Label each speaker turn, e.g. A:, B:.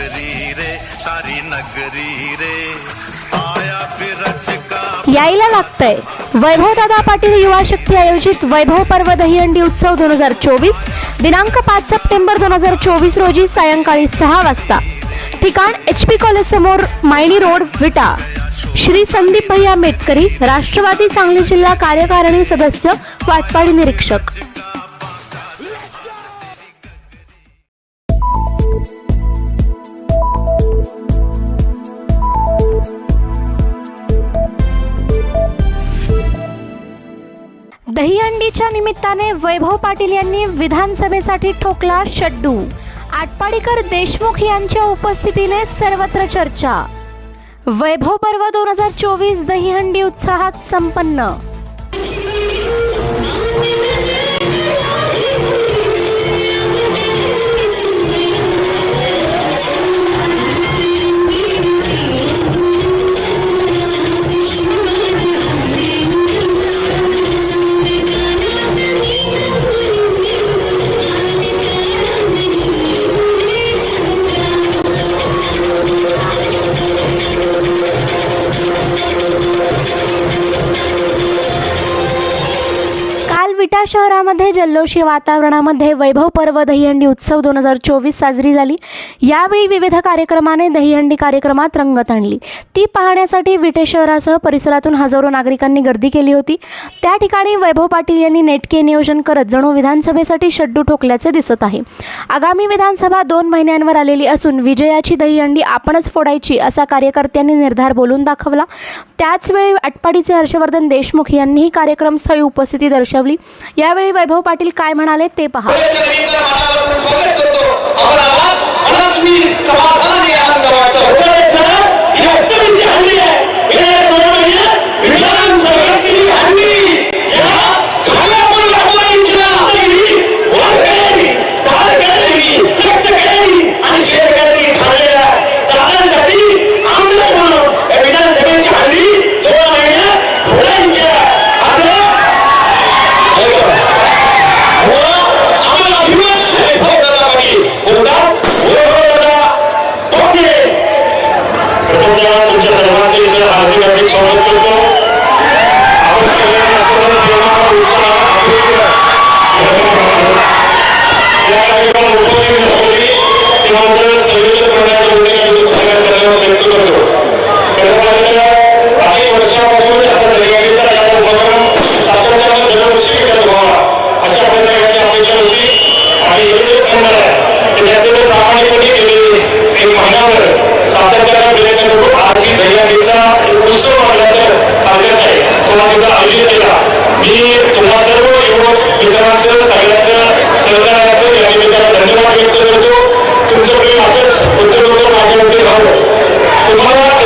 A: नगरी रे सारी नगरी रे. आया फिर का
B: यायला लागतंय. वैभवदादा पाटील युवा शक्ती आयोजित वैभव पर्व दहीहंडी उत्सव दोन हजार चोवीस दिनांक पाच सप्टेंबर दोन हजार चोवीस रोजी सायंकाळी सहा वाजता. ठिकाण एच पी कॉलेज समोर मायणी रोड विटा. श्री संदीप भैया मेटकरी राष्ट्रवादी सांगली जिल्हा कार्यकारिणी सदस्य वाटपाडी निरीक्षक. दहीहंडीच्या निमित्ताने वैभव पाटील यांनी विधानसभेसाठी ठोकला शड्डू. आटपाडीकर देशमुख यांच्या उपस्थितीने सर्वत्र चर्चा. वैभव पर्व दोन हजार चोवीस दहीहंडी उत्साहात संपन्न. विटा शहरामध्ये जल्लोषी वातावरणामध्ये वैभव पर्व दहीहंडी उत्सव दोन हजार चोवीस साजरी झाली. यावेळी विविध कार्यक्रमाने दहीहंडी कार्यक्रमात रंगत आणली. ती पाहण्यासाठी विटे शहरासह परिसरातून हजारो नागरिकांनी गर्दी केली होती. त्या ठिकाणी वैभव पाटील यांनी नेटके नियोजन करत जणू विधानसभेसाठी शड्डू ठोकल्याचे दिसत आहे. आगामी विधानसभा दोन महिन्यांवर आलेली असून विजयाची दहीहंडी आपणच फोडायची असा कार्यकर्त्यांनी निर्धार बोलून दाखवला. त्याचवेळी अटपाडीचे हर्षवर्धन देशमुख यांनीही कार्यक्रमस्थळी उपस्थिती दर्शवली. यावेळी वैभव पाटील काय म्हणाले ते पहा.
C: समाधान आज उत्सव आपल्याकडे तर आहे तो आज आयोजित केला. मी तुम्हा सर्व युवक मित्रांचं सगळ्यांचं सहकार्याचं या निमित्तानं धन्यवाद व्यक्त करतो. तुमचं प्रेम असंच उत्तर उत्तर माझ्यावरती राहू तुम्हाला